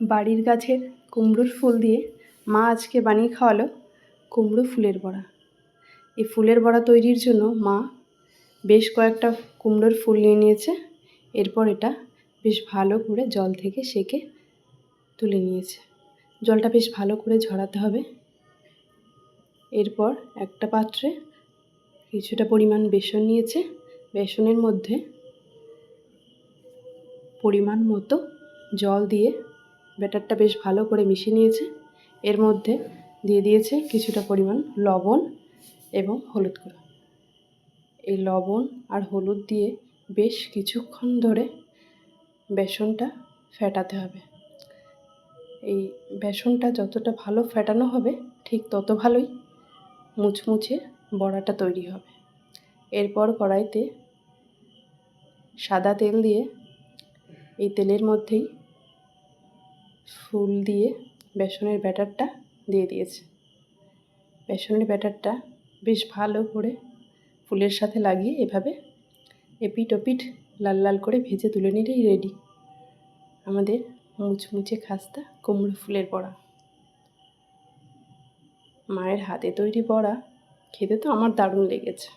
বাড়ির গাছের কুমড়োর ফুল দিয়ে মা আজকে বানিয়ে খাওয়ালো কুমড়ো ফুলের বড়া। এই ফুলের বড়া তৈরির জন্য মা বেশ কয়েকটা কুমড়োর ফুল নিয়ে নিয়েছে। এরপর এটা বেশ ভালো করে জল থেকে সেকে তুলে নিয়েছে। জলটা বেশ ভালো করে ঝরাতে হবে। এরপর একটা পাত্রে কিছুটা পরিমাণ বেসন নিয়েছে। বেসনের মধ্যে পরিমাণ মতো জল দিয়ে ব্যাটারটা বেশ ভালো করে মিশিয়ে নিয়েছে। এর মধ্যে দিয়ে দিয়েছে কিছুটা পরিমাণ লবণ এবং হলুদ গুঁড়ো। এই লবণ আর হলুদ দিয়ে বেশ কিছুক্ষণ ধরে বেসনটা ফেটাতে হবে। এই বেসনটা যতটা ভালো ফেটানো হবে, ঠিক তত ভালোই মুচমুচে বড়াটা তৈরি হবে। এরপর কড়াইতে সাদা তেল দিয়ে এই তেলের মধ্যেই ফুল দিয়ে বেসনের ব্যাটারটা দিয়ে দিয়েছে। বেসনের ব্যাটারটা বেশ ভালো করে ফুলের সাথে লাগিয়ে এভাবে এপিট ওপিট লাল লাল করে ভেজে তুলে নিলেই রেডি আমাদের মুচমুচে খাস্তা কুমড়ো ফুলের বড়া। মায়ের হাতে তৈরি বড়া খেতে তো আমার দারুণ লেগেছে।